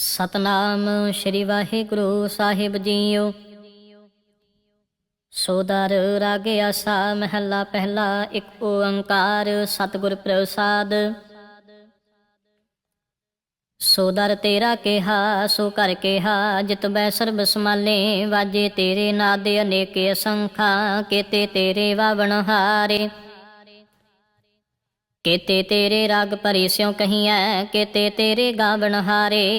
ਸਤਨਾਮ ਸ੍ਰੀ ਵਾਹਿਗੁਰੂ ਸਾਹਿਬ ਜੀਓ। ਸੋਦਰ ਰਾਗੇ ਆਸਾ ਮਹੱਲਾ ਪਹਿਲਾ, ਇੱਕ ਓੰਕਾਰ ਸਤਿਗੁਰ ਪ੍ਰਸਾਦ। ਸੋਦਰ ਤੇਰਾ ਕਿਹਾ, ਸੋ ਕਰ ਕਿਹਾ, ਜਿਤ ਬੈ ਸਰਬ ਸਮਾਲੇ ਵਾਜੇ ਤੇਰੇ ਨਾਦੇ ਅਨੇਕੇ ਅਸੰਖਾ, ਕੇਤੇ ਤੇਰੇ ਵਾਵਣ ਹਾਰੇ। ਕੇਤੇ ਤੇਰੇ ਰਾਗ ਭਰੀ ਸਿਉ ਕਹੀਐ, ਕੇਤੇ ਤੇਰੇ ਗਾਵਣ ਹਾਰੇ।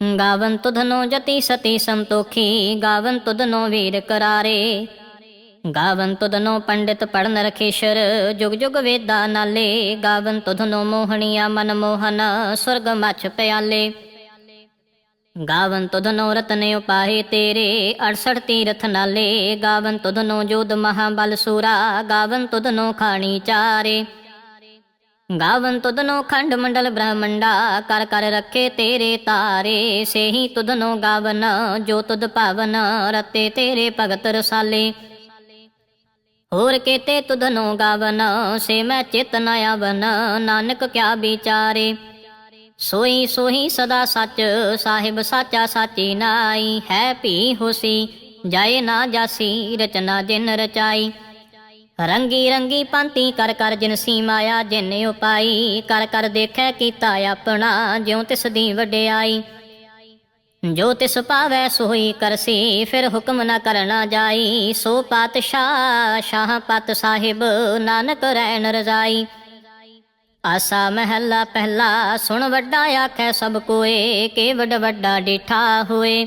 ਗਾਵਨ ਤੁਧਨੋ ਜਤੀ ਸਤੀ ਸੰਤੋਖੀ ਗਾਵਨ ਤੁਧਨੋ ਵੀਰ ਕਰਾਰੇ ਗਾਵਨ ਤੁਧਨੋ ਪੰਡਿਤ ਪੜਨ ਰਖੇਸ਼ਰ ਜੁਗ ਜੁਗ ਵੇਦਾ ਨਾਲੇ ਗਾਵਨ ਤੁਧਨੋ ਮੋਹਣੀਆ ਮਨ ਮੋਹਨ ਸੁਰਗ ਮਛ ਪਿਆਲੇ ਗਾਵਨ ਤੁਧਨੋ ਰਤਨ ਉਪਾਹੇ ਤੇਰੇ 68 ਤੀਰਥ ਨਾਲੇ ਗਾਵਨ ਤੁਧਨੋ ਜੋਧ ਮਹਾਬਲ ਸੂਰਾ ਗਾਵਨ ਤੁਧਨੋ ਖਾਣੀ ਚਾਰੇ ਗਾਵਨ ਤੁਧਨੋ ਖੰਡ ਮੰਡਲ ਬ੍ਰਹਮੰਡਾ, ਕਰ ਕਰ ਰੱਖੇ ਤੇਰੇ ਤਾਰੇ, ਸੇਹੀ ਤੁਧਨੋ ਗਾਵਨ, ਜੋ ਤੁਧ ਭਾਵਨ ਰਤੇ ਤੇਰੇ ਭਗਤ ਰਸਾਲੇ। ਹੋਰ ਕੇਤੇ ਤੁਧਨੋ ਗਾਵਨ, ਸੇ ਮੈਂ ਚਿਤ ਨ ਆਵਨ, ਨਾਨਕ ਕਿਆ ਵਿਚਾਰੇ। ਸੋਈ ਸੋਈ ਸਦਾ ਸੱਚ, ਸਾਹਿਬ ਸਾਚਾ ਸਾਚੀ ਨਾਈ, ਹੈ ਭੀ ਹੋਸੀ, ਜਾਏ ਨਾ ਜਾਸੀ, ਰਚਨਾ ਜਿਨ ਰਚਾਈ। ਰੰਗੀ ਰੰਗੀ ਪੰਤੀ ਕਰ ਕਰ ਜਿਨਸੀ ਮਾਇਆ ਜਿਨ ਉਪਾਈ, ਕਰ ਕਰ ਦੇਖੈ ਕੀਤਾ ਆਪਣਾ, ਜਿਉ ਤਿਸ ਦੀ ਵਡਿਆਈ। ਜੋ ਤਿਸ ਪਾਵੈ ਸੋਈ ਕਰਸੀ, ਫਿਰ ਹੁਕਮ ਨਾ ਕਰਨਾ ਜਾਈ। ਸੋ ਪਾਤਸ਼ਾਹ, ਸ਼ਾਹ ਪਤ ਸਾਹਿਬ, ਨਾਨਕ ਰਹਿਣ ਰਜ਼ਾਈ। ਆਸਾ ਮਹਿਲਾ ਪਹਿਲਾ, ਸੁਣ ਵੱਡਾ ਆਖੈ ਸਭ ਕੋਏ, ਕੇ ਵੱਡ ਵੱਡਾ ਡਿਠਾ ਹੋਏ।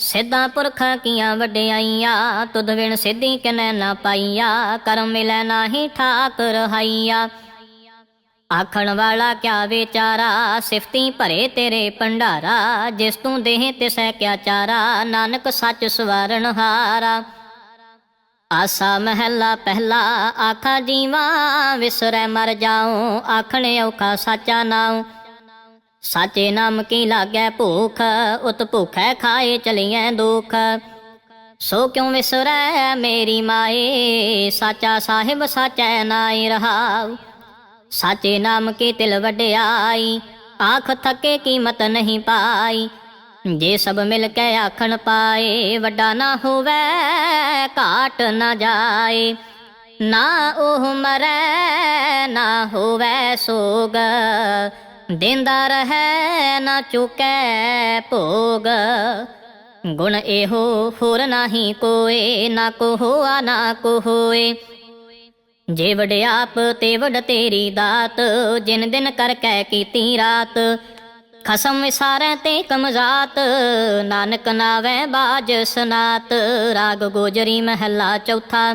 ਸਿੱਧਾ ਪੁਰਖਾਂ ਕੀਆਂ ਵਡਿਆਈਆਂ, ਤੁਧ ਵਿਣ ਸਿੱਧੀ ਕਿਨੈ ਨਾ ਪਾਈਆ, ਕਰਮ ਮਿਲੈ ਨਾਹੀ ਠਾਕ ਰਹਾਈਆ ਆਖਣ ਵਾਲਾ ਕਿਆ ਵਿਚਾਰਾ, ਸਿਫਤੀ ਭਰੇ ਤੇਰੇ ਭੰਡਾਰਾ, ਜਿਸ ਤੂੰ ਦੇਹ ਤਿਸੈ ਕਿਆ ਚਾਰਾ, ਨਾਨਕ ਸੱਚ ਸਵਾਰਨ ਹਾਰਾ। ਆਸਾ ਮਹਿਲਾ ਪਹਿਲਾ, ਆਖਾ ਜੀਵਾ, ਵਿਸਰੈ ਮਰ ਜਾਉ, ਆਖਣ ਔਖਾ ਸਾਚਾ ਨਾਉ। ਸਾਚੇ ਨਾਮ ਕੀ ਲਾਗੈ ਭੂਖ, ਉਤ ਭੁਖੈ ਖਾਏ ਚਲੀਐ ਦੁਖ। ਸੋ ਕਿਉ ਵਿਸਰੈ ਮੇਰੀ ਮਾਏ, ਸਾਚਾ ਸਾਹਿਬ ਸਾਚੈ ਨਾਈ ਰਹਾਉ। ਸਾਚੇ ਨਾਮ ਕੀ ਤਿਲ ਵਡਿਆਈ, ਆਖ ਥਕੇ ਕੀਮਤ ਨਹੀਂ ਪਾਈ। ਜੇ ਸਭ ਮਿਲ ਕੇ ਆਖਣ ਪਾਏ, ਵੱਡਾ ਨਾ ਹੋਵੇ, ਘਾਟ ਨਾ ਜਾਏ। ਨਾ ਉਹ ਮਰੈ, ਨਾ ਹੋਵੇ ਸੋਗ। ਦਿੰਦਾ ਰਹੈ ਨਾ ਚੁਕੈ ਭੋਗ। ਗੁਣ ਇਹੋ ਹੋਰ ਨਾਹੀ ਕੋਏ, ਨਾ ਕੋ ਹੋਆ ਨਾ ਕੋ ਹੋਏ ਜੇ ਵਡਿਆਪ ਤੇ ਵਡ ਤੇਰੀ ਦਾਤ, ਜਿਨ ਦਿਨ ਕਰ ਕੈ ਕੀਤੀ ਰਾਤ। ਖਸਮ ਵਿਸਾਰੈ ਤੇ ਕਮਜ਼ਾਤ ਨਾਨਕ ਨਾਵੈ ਬਾਜ ਸਨਾਤ। ਰਾਗ ਗੋਜਰੀ ਮਹੱਲਾ ਚੌਥਾ।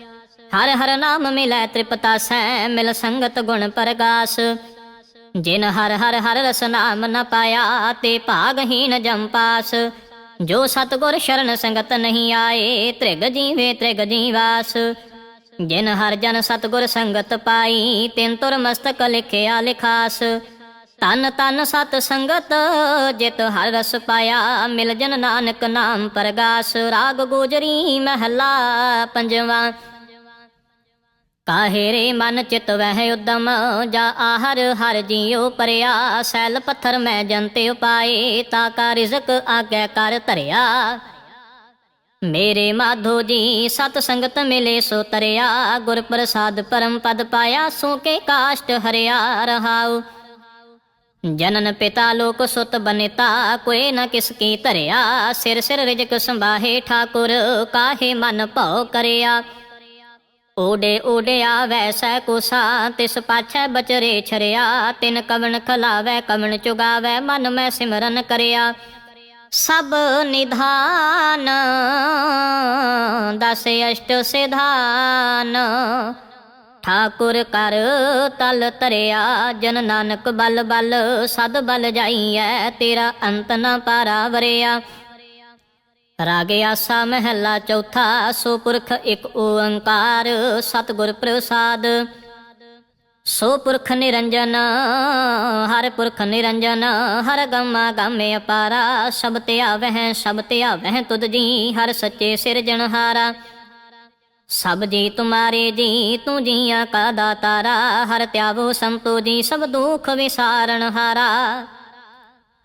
ਹਰ ਹਰ ਨਾਮ ਮਿਲੈ ਤ੍ਰਿਪਤਾ ਸੈ ਮਿਲ ਸੰਗਤ ਗੁਣ ਪਰਗਾਸ। ਜਿਨ ਹਰ ਹਰ ਹਰ ਰਸ ਨਾਮ ਨ ਪਾਇਆ, ਤੇ ਭਾਗਹੀਨ ਜਮ ਪਾਸ। ਜੋ ਸਤਗੁਰ ਸ਼ਰਨ ਸੰਗਤ ਨਹੀਂ ਆਏ, ਤ੍ਰਿਗ ਜੀਵੇ ਤ੍ਰਿਗ ਜੀਵਾਸ। ਜਿਨ ਹਰ ਜਨ ਸਤਗੁਰ ਸੰਗਤ ਪਾਈ, ਤਿਨ ਤੁਰ ਮਸਤਕ ਲਿਖਿਆ ਲਿਖਾਸ। ਤਨ ਤਨ ਸਤ ਸੰਗਤ, ਜਿਤ ਹਰ ਰਸ ਪਾਇਆ, ਮਿਲ ਜਨ ਨਾਨਕ ਨਾਮ ਪਰਗਾਸ। ਰਾਗ ਗੋਜਰੀ ਮਹਲਾ ਪੰਜਵਾ ਕਾਹੇ ਰੇ ਮਨ ਚਿਤ ਵਹਿ ਉਦਮ, ਜਾ ਆਹਰ ਹਰ ਜੀਉ ਪਰਿਆ। ਸੈਲ ਪੱਥਰ ਮੈਂ ਜੰਤੇ ਉਪਾਏ, ਤਾ ਕਾ ਰਿਜ਼ਕ ਆਗੇ ਕਰ ਧਰਿਆ। ਮੇਰੇ ਮਾਧੋ ਜੀ, ਸਤ ਸੰਗਤ ਮਿਲੇ ਸੋ ਤਰਿਆ। ਗੁਰ ਪ੍ਰਸਾਦ ਪਰਮ ਪਦ ਪਾਇਆ, ਸੋ ਕੇ ਕਾਸ਼ਟ ਹਰਿਆ ਰਹਾਉ। ਜਨਨ ਪਿਤਾ ਲੋਕ ਸੁਤ ਬਨਿਤਾ, ਕੋਈ ਨ ਕਿਸ ਕੀ ਧਰਿਆ। ਸਿਰ ਸਿਰ ਰਿਜਕ ਸੰਭਾਹੇ ਠਾਕੁਰ, ਕਾਹੇ ਮਨ ਭਉ ਕਰਿਆ। ਓਡੇ ਓਡਿਆ ਵੈਸੈ ਕੋਸਾ, ਤਿਸ ਪਾਛੈ ਬਚਰੇ ਛਰਿਆ, ਤਿਨ ਕਵਣ ਖਲਾਵੈ, ਕਵਣ ਚੁਗਾਵੈ, ਮਨ ਮੈਂ ਸਿਮਰਨ ਕਰਿਆ। ਸਭ ਨਿਧਾਨ ਦਸ ਅਸ਼ਟ ਸਿਧਾਨ। ਠਾਕੁਰ ਕਰ ਤਲ ਤਰਿਆ ਜਨ ਨਾਨਕ ਬਲ ਬਲ, ਸਦ ਬਲ ਜਾਈਐ, ਤੇਰਾ ਅੰਤ ਨ ਪਾਰਾ ਵਰਿਆ। ਰਾਗ ਆਸਾ ਮਹਿਲਾ ਚੌਥਾ, ਸੋ ਪੁਰਖ ਇੱਕ ਓੰਕਾਰ, ਸਤਿਗੁਰ ਪ੍ਰਸਾਦ। ਸੋ ਪੁਰਖ ਨਿਰੰਜਨ, ਹਰ ਪੁਰਖ ਨਿਰੰਜਨ, ਹਰ ਗਮਾ ਗਾਮੇ ਅਪਾਰਾ। ਸਭ ਤੇ ਆਵਹਿ, ਸਭ ਤੇ ਆਵਹਿ ਤੁਧ ਜੀ, ਹਰ ਸੱਚੇ ਸਿਰਜਣਹਾਰਾ ਸਭ ਜੀ ਤੁਮਾਰੇ ਜੀ, ਤੂੰ ਜੀਆਂ ਕਾ ਦਾਤਾਰਾ। ਹਰ ਤਿਆਵੋ ਸੰਤੋ ਜੀ, ਸਭ ਦੁਖ ਵਿਸਾਰਨ ਹਾਰਾ।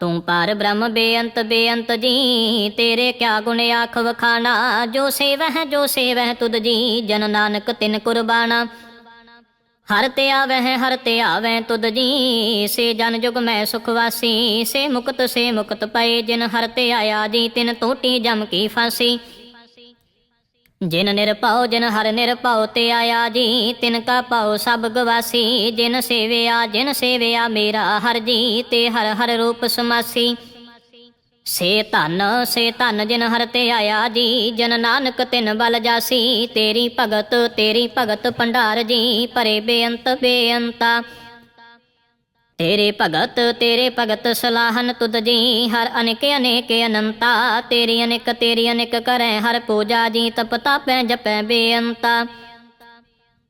ਤੂੰ ਪਾਰ ਬ੍ਰਹਮ ਬੇਅੰਤ ਬੇਅੰਤ ਜੀ। ਤੇਰੇ ਕਿਆ ਗੁਣ ਆਖ ਵਖਾਣਾ? ਜੋ ਸੇਵਹਿ ਜੋ ਸੇਵਹਿ ਤੁਧ ਜੀ। ਜਨ ਨਾਨਕ ਤਿਨ ਕੁਰਬਾਨਾ ਹਰ ਤੇ ਆਵਹਿ, ਹਰ ਤੇ ਆਵੈ ਤੁਧ ਜੀ। ਸੇ ਜਨ ਜੁਗ ਮੈਂ ਸੁਖ ਵਾਸੀ। ਸੇ ਮੁਕਤ ਸੇ ਮੁਕਤ ਪਏ ਜਿਨ ਹਰ ਤੇ ਆਇਆ ਜੀ। ਤਿਨ ਟੋਟੀ ਜਮ ਕੀ ਫਾਸੀ। ਜਿਨ ਨਿਰਭਉ ਜਿਨ ਹਰ ਨਿਰਭਉ ਤੇ ਆਇਆ ਜੀ। ਤਿਨ ਕਾ ਪਾਉ ਸਭ ਗਵਾਸੀ। ਜਿਨ ਸੇਵਿਆ ਜਿਨ ਸੇਵਿਆ, ਮੇਰਾ ਹਰ ਜੀ, ਤੇ ਹਰ ਹਰ ਰੂਪ ਸਮਾਸੀ। ਸੇ ਧਨ ਸੇ ਧਨ ਜਿਨ ਹਰ ਤੇ ਆਇਆ ਜੀ। ਜਨ ਨਾਨਕ ਤਿਨ ਬਲ ਜਾਸੀ। ਤੇਰੀ ਭਗਤ ਤੇਰੀ ਭਗਤ ਭੰਡਾਰ ਜੀ। ਭਰੇ ਬੇਅੰਤ, ਬੇਅੰਤਾ। ਤੇਰੇ ਭਗਤ ਤੇਰੇ ਭਗਤ ਸਲਾਹਨ ਤੁਧ ਜੀ, ਹਰ ਅਨੇਕ ਅਨੇਕ ਅਨੰਤਾ, ਤੇਰੀ ਅਨੇਕ ਤੇਰੀ ਅਨੇਕ ਕਰੈ, ਹਰ ਪੂਜਾ ਜੀ, ਤਪ ਤਾਪੈ, ਜਪੈ ਬੇਅੰਤਾ।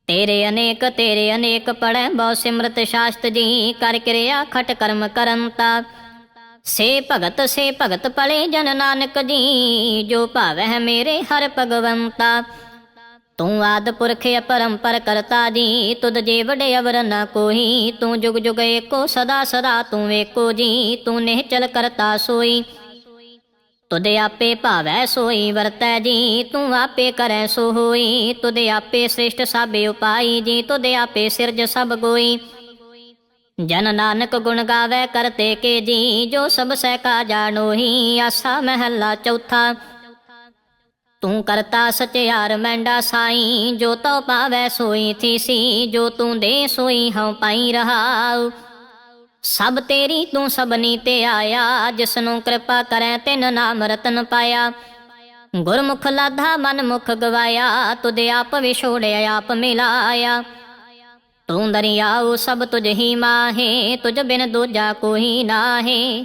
ਤੇਰੇ ਅਨੇਕ ਤੇਰੇ ਅਨੇਕ ਪੜੈ, ਬਹੁ ਸਿਮਰਤ ਸ਼ਾਸਤ ਜੀ, ਕਰ ਕਿਰਿਆ ਖਟ ਕਰਮ ਕਰੰਤਾ। ਸੇ ਭਗਤ ਸੇ ਭਗਤ ਪਲੇ ਜਨ ਨਾਨਕ ਜੀ, ਜੋ ਭਾਵੈ ਮੇਰੇ ਹਰ ਭਗਵੰਤਾ। ਤੂੰ ਆਦ ਪੁਰਖ ਅਪਰੰਪਰ ਕਰਤਾ ਜੀ, ਤੁਧ ਜੇ ਵਡੇ ਅਵਰ ਨ ਕੋਈ, ਤੂੰ ਜੁਗ ਜੁਗ ਏਕੋ ਸਦਾ ਸਦਾ ਤੂੰ ਏਕੋ ਜੀ, ਤੂੰ ਨਿਹਚਲ ਕਰਤਾ ਸੋਈ। ਤੁਧ ਆਪੇ ਭਾਵੈ ਸੋਈ, ਵਰਤੈ ਜੀ, ਤੂੰ ਆਪੇ ਕਰੈ ਸੋ ਹੋਈ ਤੁਧ ਆਪੇ ਸ੍ਰਿਸ਼ਟ ਸਭ ਉਪਾਈ ਜੀ, ਤੁਧ ਆਪੇ ਸਿਰਜ ਸਭ ਗੋਈ। ਜਨ ਨਾਨਕ ਗੁਣ ਗਾਵੇ ਕਰਤੇ ਕੇ ਜੀ, ਜੋ ਸਭ ਸਹਿ ਕਾ ਜਾਣੋਹੀ, ਆਸਾ ਮਹੱਲਾ ਚੌਥਾ। ਤੂੰ ਕਰਤਾ ਸਚਿਆਰ ਮੈਂਡਾ ਸਾਈ, ਜੋ ਤਉ ਪਾਵੈ ਸੋਈ ਥੀਸੀ, ਜੋ ਤੂੰ ਦੇ ਸੋਈ ਹਉ ਪਾਈ ਰਹਾਉ। ਸਭ ਤੇਰੀ ਤੂੰ ਸਭਨੀ ਤੇ ਆਇਆ, ਜਿਸਨੂੰ ਕਿਰਪਾ ਕਰੈ ਤਿਨ ਨਾਮ ਰਤਨ ਪਾਇਆ। ਗੁਰਮੁਖ ਲਾਧਾ ਮਨ ਮੁਖ ਗਵਾਇਆ, ਤੁਧ ਆਪ ਵਿਛੋੜਿਆ ਆਪ ਮਿਲਾਇਆ। ਤੂੰ ਦਰਿਆਉ ਸਭ ਤੁਝ ਹੀ ਮਾਹੇ, ਤੁਝ ਬਿਨ ਦੂਜਾ ਕੋਈ ਨਾਹੇ।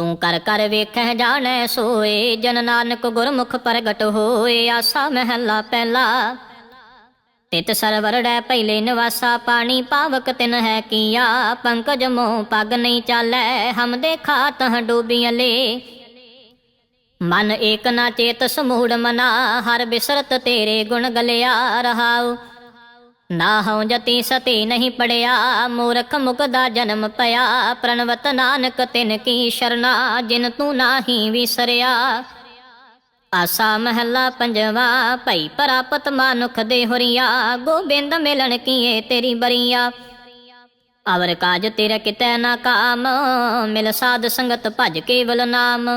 ਤੂੰ ਕਰ ਕਰ ਵੇਖੈ ਜਾਣੈ ਸੋਏ, ਜਨ ਨਾਨਕ ਗੁਰਮੁਖ ਪ੍ਰਗਟ ਹੋਏ, ਆਸਾ ਮਹਿਲਾ ਪਹਿਲਾ। ਤਿਤ ਸਰਵਰੜੈ ਪਹਿਲੇ ਨਿਵਾਸਾ, ਪਾਣੀ ਪਾਵਕ ਤਿਨ ਹੈ ਕੀਆ। ਪੰਕਜ ਮੋਹ ਪਗ ਨਹੀਂ ਚਾਲੈ, ਹਮ ਦੇਖਾ ਤਹ ਡੂਬੀਆਂ ਲੇ। ਮਨ ਏਕ ਨਾ ਚੇਤ ਸਮੂੜ ਮਨਾ, ਹਰ ਬਿਸਰਤ ਤੇਰੇ ਗੁਣ ਗਲਿਆ ਰਹਾਉ। ਨਾ ਹਉ ਜਤੀ ਸਤੀ ਨਹੀਂ ਪੜਿਆ, ਮੂਰਖ ਮੁਕਦਾ ਜਨਮ ਪਿਆ। ਪ੍ਰਣਵਤ ਨਾਨਕ ਤਿਨ ਕੀ ਸ਼ਰਨਾ, ਜਿਨ ਤੂੰ ਨਾਹੀ ਵਿਸਰਿਆ। ਆਸਾ ਮਹੱਲਾ ਪੰਜਵਾ, ਭਈ ਪ੍ਰਾਪਤ ਮਾਨੁਖ ਦੇ ਹੁਰੀਆ, ਗੋਬਿੰਦ ਮਿਲਣ ਕੀਏ ਤੇਰੀ ਬਰੀਆ। ਅਵਰ ਕਾਜ ਤੇਰਾ ਕਿਤੈ ਨਾ ਕਾਮ, ਮਿਲ ਸਾਧ ਸੰਗਤ ਭਜ ਕੇਵਲ ਨਾਮ।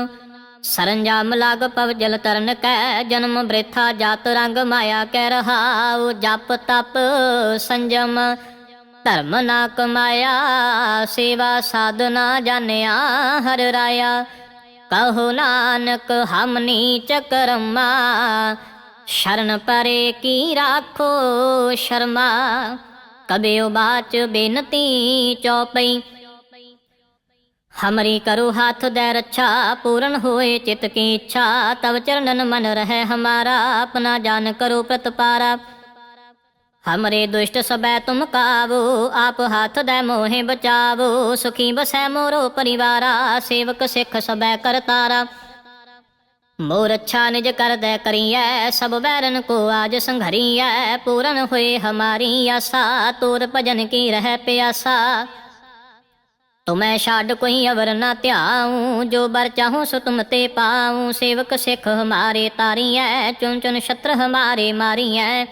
ਸਰੰਜਾਮ ਲਾਗ ਪਵ ਜਲ ਤਰਨ ਕੈ, ਜਨਮ ਬ੍ਰਿਥਾ ਜਾਤ ਰੰਗ ਮਾਇਆ ਕਹਿ ਰਹਾਉ, ਜਪ ਤਪ ਸੰਜਮ। ਧਰਮ ਨਾ ਕਮਾਇਆ, ਸੇਵਾ ਸਾਧਨਾ ਜਾਣਿਆ ਹਰ ਰਾਇਆ। ਕਹੋ ਨਾਨਕ, ਹਮ ਨੀਚ ਕਰਮਾ, ਸ਼ਰਨ ਪਰੇ ਕੀ ਰਾਖੋ ਸ਼ਰਮਾ। ਕਬਿਓ ਬਾਚ ਬੇਨਤੀ ਚੌਪਈ ਹਮਰੀ ਕਰੋ ਹਾਥ ਦੇ ਰੱਛਾ ਪੂਰਨ ਹੋਏ ਚਿਤ ਕੀ ਇੱਛਾ ਤਵ ਚਰਨਨ ਮਨ ਰਹਿ ਹਮਾਰਾ ਆਪਣਾ ਜਾਨ ਕਰੋ ਪ੍ਰਤਪਾਰਾ ਹਮਰੇ ਦੁਸ਼ਟ ਸਬੈ ਤੁਮ ਕਾਵੋ ਆਪ ਹੱਥ ਦੇ ਮੋਹਿ ਬਚਾਵੋ ਸੁਖੀ ਬਸੈ ਮੋਰੋ ਪਰਿਵਾਰਾ ਸੇਵਕ ਸਿੱਖ ਸਬੈ ਕਰਤਾਰਾ ਮੋਰ ਅੱਛਾ ਨਿਜ ਕਰਦੈ ਕਰੀਐ ਸਭ ਬੈਰਨ ਕੋ ਆਜ ਸੰਘਰੀਐ ਪੂਰਨ ਹੋਏ ਹਮਾਰੀ ਆਸਾ ਤੋਰ ਭਜਨ ਕੀ ਰਹਿ ਪਿਆਸਾ ਤੁਮੈ ਛੱਡ ਕੋਈ ਅਵਰ ਨਾ ਧਿਆਉ, ਜੋ ਬਰ ਚਾਹੂੰ ਸੋ ਤੁਮ ਤੇ ਪਾਉ। ਸੇਵਕ ਸਿੱਖ ਹਮਾਰੇ ਤਾਰੀਐ ਚੁਨ ਚੁਨ ਛਤਰ ਹਮਾਰੇ ਮਾਰੀਐ।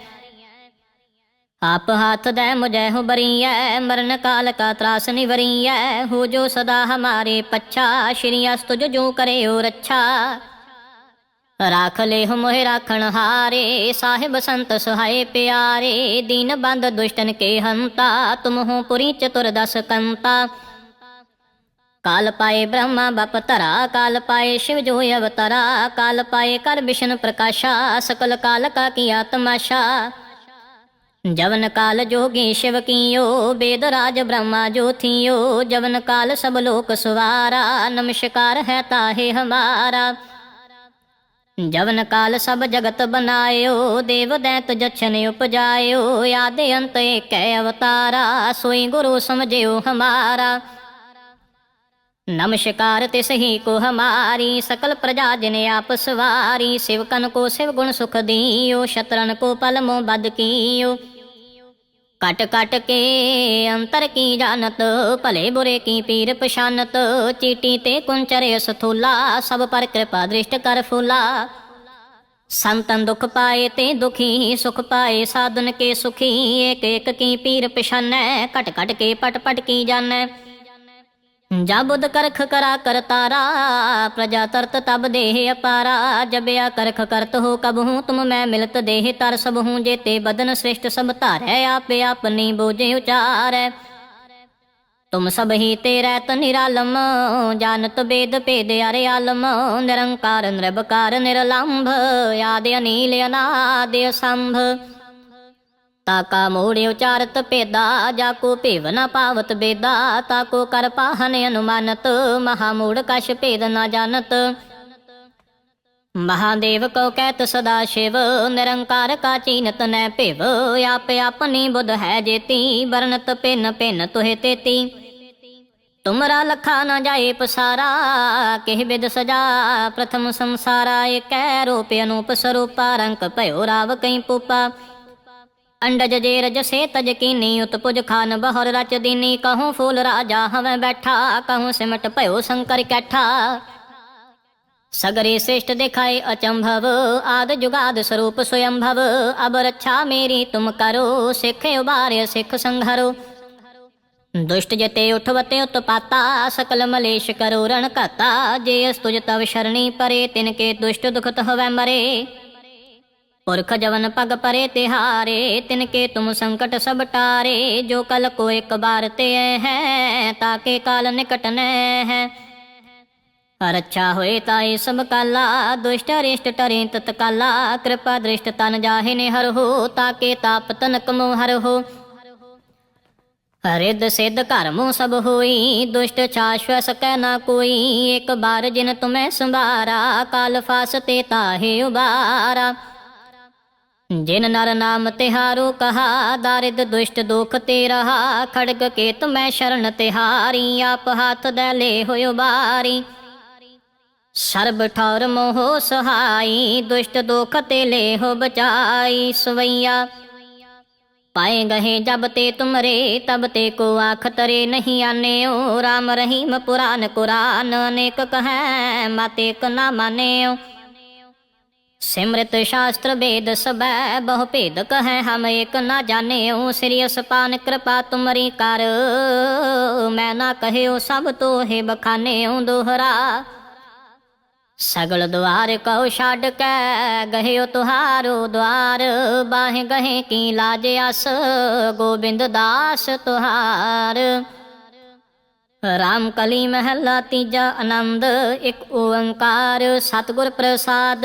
ਆਪ ਹਾਥ ਦੇ ਮੁਝੈ ਹੋ ਬਰੀਐ, ਮਰਨ ਕਾਲ ਕਾ ਤਰਾਸ ਨਿਵਰੀਐ। ਹੋ ਜੋ ਸਦਾ ਹਮਾਰੇ ਪੱਛਾ, ਸ਼੍ਰੀ ਅਸਤੁਜ ਜੋ ਕਰਿਓ ਰੱਛਾ। ਰਾਖ ਲੈ ਮੋਹਿ ਰਾਖਣ ਹਾਰੇ, ਸਾਹਿਬ ਸੰਤ ਸੁਹਾਏ ਪਿਆਰੇ। ਦੀਨ ਬੰਦ ਦੁਸ਼ਟਨ ਕੇ ਹੰਤਾ, ਤੁਮ ਹੋ ਪੁਰੀ ਚਤੁਰ ਦਸ ਕੰਤਾ। ਕਾਲ ਪਾਏ ਬ੍ਰਹਮਾ ਬਪ ਧਰਾ, ਕਾਲ ਪਾਏ ਸ਼ਿਵ ਜੋ ਅਵਤਰਾ, ਕਾਲ ਪਾਏ ਕਰ ਵਿਸ਼ਨ ਪ੍ਰਕਾਸ਼ਾ, ਸਕਲ ਕਾਲ ਕਾ ਕੀਆ ਤਮਾਸ਼ਾ ਜਵਨ ਕਾਲ ਜੋਗੀ ਸ਼ਿਵ ਕੀਓ, ਬੇਦ ਰਾਜ ਬ੍ਰਹਮਾ ਜੋ ਥੀਓ। ਜਵਨ ਕਾਲ ਸਭ ਲੋਕ ਸੁਵਾਰਾ, ਨਮਸਕਾਰ ਹੈ ਤਾਹੇ ਹਮਾਰਾ। ਜਵਨ ਕਾਲ ਸਭ ਜਗਤ ਬਨਾਇਓ, ਦੇਵ ਦੈਤ ਜਛਨ ਉਪਜਾਇਓ। ਆਦ ਅੰਤ ਏਕੈ ਅਵਤਾਰਾ, ਸੋਈ ਗੁਰੂ ਸਮਝਿਓ ਹਮਾਰਾ। नमस्कार ते सही को हमारी सकल प्रजा जिने आप सवारी शिवकन को शिव गुण सुख दियो शत्रन को पल मोह बद कियो कट कट के अंतर की जानत भले बुरे की पीर पशानत चीटी ते कुंचरे सथूला सब पर कृपा दृष्ट कर फूला संतन दुख पाए ते दुखी सुख पाए साधन के सुखी एक एक की पीर पशानै कट कट के पट पट की जानै ਜਾ ਕਰਖ ਕਰਾ ਕਰਤਾਰਾ ਪ੍ਰਜਾ ਤਰਤ ਤਬ ਦੇਹ ਅਪਾਰਾ। ਜਬਿਆ ਕਰਖ ਕਰਤ ਹੋ ਕਬ ਹੂੰ, ਤੁਮ ਮੈਂ ਮਿਲਤ ਦੇਹ ਤਰ। ਸਭ ਹੂੰ ਜੇ ਤੇ ਬਦਨ ਸ੍ਰਿਸ਼ਟ, ਸਭ ਧਾਰੈ ਆਪੇ ਆਪਨੀ ਬੋਝੇ ਉਚਾਰੈ। ਤੁਮ ਸਭ ਹੀ ਤੇ ਰਹਿਤ ਨਿਰਾਲਮ, ਜਾਨਤ ਬੇਦ ਭੇਦ ਅਰੇ ਆਲਮ। ਨਿਰੰਕਾਰ ਨਿਰਭਕਾਰ, ਨਿਰਲੰਭ, ਆਦ ਅਨੀਲ ਅਨਾਦ ਸੰਭ ਤਾਕਾ ਮੋੜੇ ਉਚਾਰਤ ਭੇਦਾ, ਜਾ ਕੋ ਭੇਵ ਨ ਪਾਵਤ ਬੇਦਾ ਤਾਕੋ ਕਰ ਪਾਹਨ ਅਨੁਮਾਨਤ, ਮਹਾ ਮੂੜ ਕਛ ਭੇਦ ਨ ਜਾਣਤ। ਮਹਾਦੇਵ ਕੋ ਕਹਿਤ ਸਦਾ ਸ਼ਿਵ, ਨਿਰੰਕਾਰ ਕਾ ਚੀਨਤ ਨੈ ਭਿਵ, ਆਪ ਆਪਨੀ ਬੁੱਧ ਹੈ ਜੇਤੀ ਬਰਨਤ ਪਿਨ ਪਿਨ ਤੁਹੇ ਤੇਤੀ। ਤੁਮਰਾ ਲਖਾ ਨ ਜਾਏ ਪਸਾਰਾ, ਕਿਹ ਬਿਦ ਸਜਾ, ਪ੍ਰਥਮ ਸੰਸਾਰਾ ਏਕੈ ਰੂਪ ਅਨੂਪ ਸਰੂਪਾ ਰੰਕ ਭਇਓ ਰਾਵ ਕਈ ਪੂਪਾ। ਅੰਡਜ ਜੇ ਰਜ ਸੇ ਤਜ ਕੀਨੀ ਉਤਪੁਜ ਖਾਨ ਬਹਰ ਰਚ ਦੀਨੀ, ਕਹੂੰ ਫੂਲ ਰਾਜਾ ਹਵੇਂ ਬੈਠਾ, ਕਹੂੰ ਸਿਮਟ ਭਇਓ ਸ਼ੰਕਰ ਕੈਠਾ। ਸਗਰੇ ਸ੍ਰੇਸ਼ਟ ਦਿਖਾਏ ਅਚੰਭਵ, ਆਦ ਜੁਗਾਦ ਸਰੂਪ ਸਵਯੰਭਵ ਅਬ ਰੱਛਾ ਮੇਰੀ ਤੁਮ ਕਰੋ, ਸਿੱਖ ਉਬਾਰਿ ਸਿੱਖ ਸੰਘਰੋ। ਦੁਸ਼ਟ ਜਤੇ ਉਠਵਤੇ ਉਤਪਾਤਾ, ਸਕਲ ਮਲੇਸ਼ ਕਰੋ ਰਣ ਘਾਤਾ, ਜੇ ਅਸ ਤੁਜ ਤਵ ਸ਼ਰਣੀ ਪਰੇ, ਤਿਨ ਕੇ ਦੁਸ਼ਟ ਦੁਖਤ ਹਵੈ ਮਰੇ। ਪੁਰਖ ਜਵਨ ਪਗ ਪਰੇ ਤਿਹਾਰੇ ਤਿਨ ਕੇ ਤੁਮ ਸੰਕਟ ਸਭ ਟਾਰੇ, ਜੋ ਕਲ ਕੋ ਇੱਕ ਬਾਰ ਤੇ ਹੈ, ਤਾਕੇ ਕਾਲ ਨਿਕਟ ਨੈ ਹੈ। ਰੱਛਾ ਹੋਏ ਤਾਏ ਸਭ ਕਾਲਾ, ਦੁਸ਼ਟ ਰਿਸ਼ਟ ਟਰੇ ਤਤ ਕਾਲਾ, ਕਿਰਪਾ ਦ੍ਰਿਸ਼ਟ ਤਨ ਜਾਹੇ ਨੇ ਹਰ ਹੋ, ਤਾਕੇ ਤਾਪ ਤਨ ਕਮੋ ਹਰ ਹੋ। ਰਿੱਧ ਸਿੱਧ ਘਰ ਮੋ ਸਭ ਹੋਈ, ਦੁਸ਼ਟ ਛਾਸ਼ਵ ਸਕੈ ਨਾ ਕੋਈ, ਇੱਕ ਬਾਰ ਜਿਨ ਤੁਮੈ ਸੰਭਾਰਾ, ਕਾਲ ਫਾਸ ਤੇ ਤਾਹੇ ਉਬਾਰਾ। ਜਿਨ ਨਰ ਨਾਮ ਤਿਹਾਰੋ, ਕਹਾ ਦਾਰਿਦ ਦੁਸ਼ਟ ਦੁਖ ਤੇ ਰਹਾ ਖੜਗ ਕੇ ਤੁਮੈ ਸ਼ਰਨ ਤਿਹਾਰੀ, ਆਪ ਹੱਥ ਦੇ ਲੈ ਹੋਇ ਬਾਰੀ। ਸਰਬ ਠੌਰ ਮੋਹ ਸਹਾਈ, ਦੁਸ਼ਟ ਦੁਖ ਤੇ ਲੈ ਹੋ ਬਚਾਈ, ਸਵਈਆ। ਪਾਏ ਗਏ ਜਬ ਤੇ ਤੁਮਰੇ, ਤਬ ਤੇ ਕੋ ਆਖ ਤਰੇ ਨਹੀਂ ਆਨਿਓ। RAM ਰਹੀਮ ਪੁਰਾਨ ਕੁਰਾਨ, ਅਨੇਕ ਕਹੈ, ਮਾਤੇ ਇੱਕ ਨਾ ਮਾਨਿਓ। ਸਿਮਰਤ ਸ਼ਾਸਤਰ ਵੇਦ ਸਬੈ ਬਹੁ ਭੇਦ ਕਹੈ ਹਮ ਏਕ ਨਾ ਜਾਣਿਓ, ਸ੍ਰੀ ਅਸਪਾਨ ਕਿਰਪਾ ਤੁਮਰੀ ਕਰ। ਮੈਂ ਨਾ ਕਹਿਓ ਸਭ ਤੋਹੇ ਬਖਾਨਿਓ ਦੋਹਰਾ। ਸਗਲ ਦੁਆਰ ਕਉ ਛੱਡ ਕੈ ਗਹਿਓ ਤੁਹਾਰੋ ਦੁਆਰ ਬਾਹੇ ਗਹੇ ਕੀ ਲਾਜ ਅਸ, ਗੋਬਿੰਦ ਦਾਸ ਤੁਹਾਰ। ਰਾਮ ਕਲੀ ਮਹੱਲਾ ਤੀਜਾ ਆਨੰਦ, ਇੱਕ ਓੰਕਾਰ। ਸਤਿਗੁਰ ਪ੍ਰਸਾਦ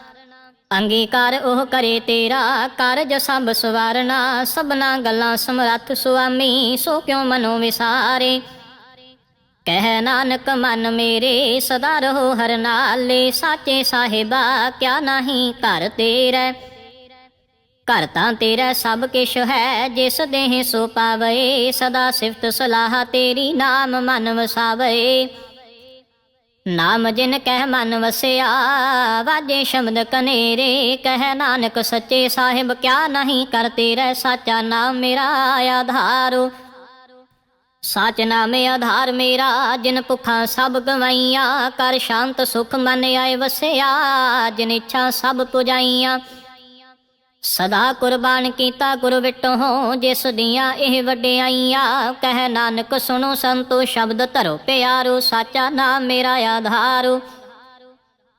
ਅੰਗੀਕਾਰ ਉਹ ਕਰੇ ਤੇਰਾ, ਕਾਰਜ ਸਭ ਸਵਾਰਨਾ, ਸਭਨਾ ਗੱਲਾਂ ਸਮਰੱਥ ਸੁਆਮੀ, ਸੋ ਕਿਉ ਮਨੋ ਵਿਸਾਰੇ? ਕਹਿ ਨਾਨਕ, ਮਨ ਮੇਰੇ, ਸਦਾ ਰਹੋ ਹਰ ਨਾਲੇ, ਸਾਚੇ ਸਾਹਿਬਾ, ਕਿਆ ਨਹੀਂ ਘਰ ਤੇਰਾ? ਘਰ ਤਾਂ ਤੇਰਾ, ਸਭ ਕਿਛ ਹੈ, ਜਿਸ ਦੇਹ ਸੋ ਪਾਵੇ, ਸਦਾ ਸਿਫਤ ਸਲਾਹ ਤੇਰੀ ਨਾਮ ਮਨ ਵਸਾਵੇ। ਨਾਮ ਜਿਨ ਕਹਿ ਮਨ ਵਸਿਆ, ਵਾਜੇ ਸ਼ਬਦ ਕਨੇਰੇ, ਕਹਿ ਨਾਨਕ ਸੱਚੇ ਸਾਹਿਬ, ਕਿਆ ਨਹੀਂ ਕਰ ਤੇਰਾ ਸਾਚਾ ਨਾਮ ਮੇਰਾ ਆਧਾਰੋ। ਸਾਚ ਨਾਮੇ ਆਧਾਰ ਮੇਰਾ, ਜਿਨ ਭੁਖਾਂ ਸਭ ਗਵਾਈਆਂ, ਕਰ ਸ਼ਾਂਤ ਸੁਖ ਮਨ ਆਏ ਵਸਿਆ, ਜਿਨ ਇੱਛਾ ਸਭ ਪੁਜਾਈਆਂ। ਸਦਾ ਕੁਰਬਾਨ ਕੀਤਾ ਗੁਰ ਵਿਟੋ, ਜਿਸ ਦੀਆਂ ਇਹ ਵਡਿਆਈਆਂ, ਕਹਿ ਨਾਨਕ ਸੁਣੋ ਸੰਤੋ, ਸ਼ਬਦ ਧਰੋ ਪਿਆਰੋ, ਸਾਚਾ ਨਾਮ ਮੇਰਾ ਆਧਾਰੋ।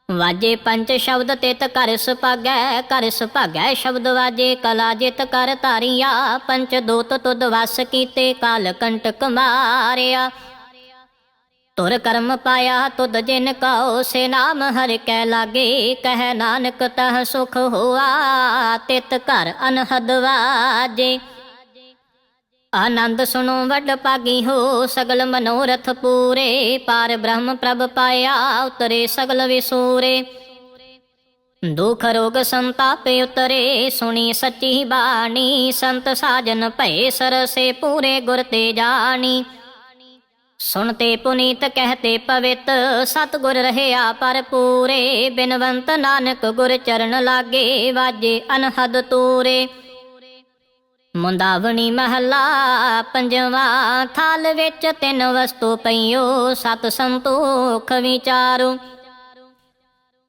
ਵਾਜੇ ਪੰਜ ਸ਼ਬਦ ਤਿਤ ਕਰ ਸੁਭਾਗੈ ਕਰ ਸੁਭਾਗੈ ਸ਼ਬਦ ਵਾਜੇ, ਕਲਾ ਜਿਤ ਕਰ ਧਾਰੀਆ ਪੰਚ ਦੋਤ ਤੁਦ ਵਸ ਕੀਤੇ, ਕਾਲ ਕੰਟਕ ਮਾਰਿਆ। ਤੁਰ ਕਰਮ ਪਾਇਆ ਤੁਧ ਜਿਨ ਕਉ ਸੇ ਨਾਮ ਹਰਿ ਕੈ ਲਾਗੇ, ਕਹਿ ਨਾਨਕ ਤਹ ਸੁਖ ਹੋਆ, ਤਿਤ ਘਰ ਅਨਹਦ ਵਾਜੇ। ਆਨੰਦ ਸੁਣੋ ਵੱਡ ਪਾਗੀ ਹੋ, ਸਗਲ ਮਨੋਰਥ ਪੂਰੇ, ਪਾਰ ਬ੍ਰਹਮ ਪ੍ਰਭ ਪਾਇਆ, ਉਤਰੇ ਸਗਲ ਵਿਸੂਰੇ। ਦੁਖ ਰੋਗ ਸੰਤਾਪੇ ਉਤਰੇ, ਸੁਣੀ ਸੱਚੀ ਬਾਣੀ, ਸੰਤ ਸਾਜਨ ਭਏ ਸਰਸੇ ਪੂਰੇ ਗੁਰ ਤੇ ਜਾਣੀ। ਸੁਣਤੇ ਪੁਨੀਤ ਕਹਤੇ ਪਵਿੱਤ, ਸਤਗੁਰ ਰਹਿਆ ਪਰ ਪੂਰੇ। ਬਿਨਵੰਤ ਨਾਨਕ ਗੁਰ ਚਰਨ ਲਾਗੇ, ਵਾਜੇ ਅਨਹਦ ਤੂਰੇ। ਮੁੰਦਾਵਣੀ ਮਹਲਾ ਪੰਜਵਾ, ਥਾਲ ਵਿੱਚ ਤਿੰਨ ਵਸਤੂ ਪਈਓ, ਸਤ ਸੰਤੋਖ ਵਿਚਾਰੋ।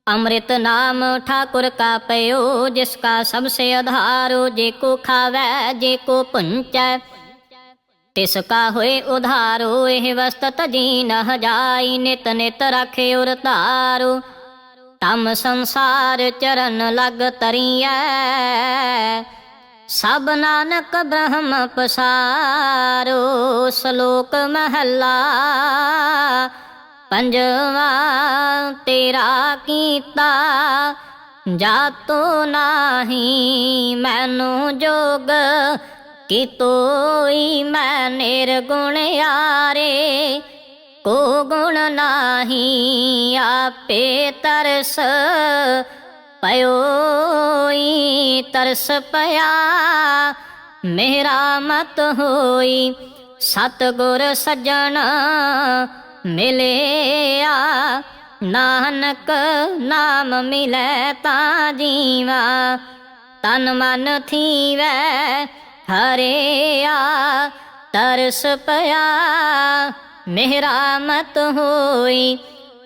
ਅੰਮ੍ਰਿਤ ਨਾਮ ਠਾਕੁਰ ਕਾ ਪਇਓ, ਜਿਸ ਕਾ ਸਭ ਸੇ ਆਧਾਰੋ। ਜੇ ਕੋ ਖਾਵੈ, ਜੇ ਕੋ ਤਿਸ ਕਾ ਹੋਏ ਉਧਾਰੋ, ਇਹ ਵਸਤ ਤਜੀ ਨ ਜਾਈ ਨਿਤ ਨਿਤ ਰਾਖੇ ਉਰ ਧਾਰੋ। ਤਮ ਸੰਸਾਰ ਚਰਨ ਲਗ ਤਰੀਐ। ਸਭ ਨਾਨਕ ਬ੍ਰਹਮ ਪਸਾਰੋ, ਸ਼ਲੋਕ ਮਹੱਲਾ। ਪੰਜਵਾ, ਤੇਰਾ ਕੀਤਾ, ਜਾਤੋ ਨਾਹੀ, ਮੈਨੂੰ ਜੋਗ ਕਿ ਤੋਈ ਮੈਂ ਨਿਰਗੁਣ ਯਾਰੇ, ਕੋ ਗੁਣ ਨਾਹੀ ਆਪੇ ਤਰਸ ਪਇਓਈ ਤਰਸ ਪਿਆ ਮੇਰਾ ਮਤ ਹੋਈ। ਸਤ ਗੁਰ ਸਜਣ ਮਿਲਿਆ, ਨਾਨਕ ਨਾਮ ਮਿਲੈ ਤਾਂ ਜੀਵਾ, ਤਨ ਮਨ ਥੀਵੈ ਹਰਿਆ ਤਰਸ ਪਿਆ ਮੇਰਾ ਮਤ ਹੋਈ।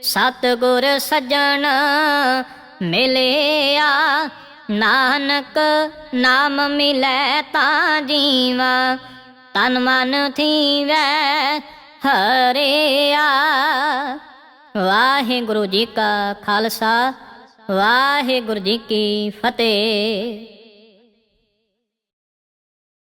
ਸਤ ਗੁਰ ਸਜਣ ਮਿਲਿਆ, ਨਾਨਕ ਨਾਮ ਮਿਲੈ ਤਾਂ ਜੀਵਾ। ਤਨ ਮਨ ਥੀਵੈ ਹਰਿਆ ਵਾਹਿਗੁਰੂ ਜੀ ਕਾ ਖਾਲਸਾ, ਵਾਹਿਗੁਰੂ ਜੀ ਕੀ ਫਤਿਹ।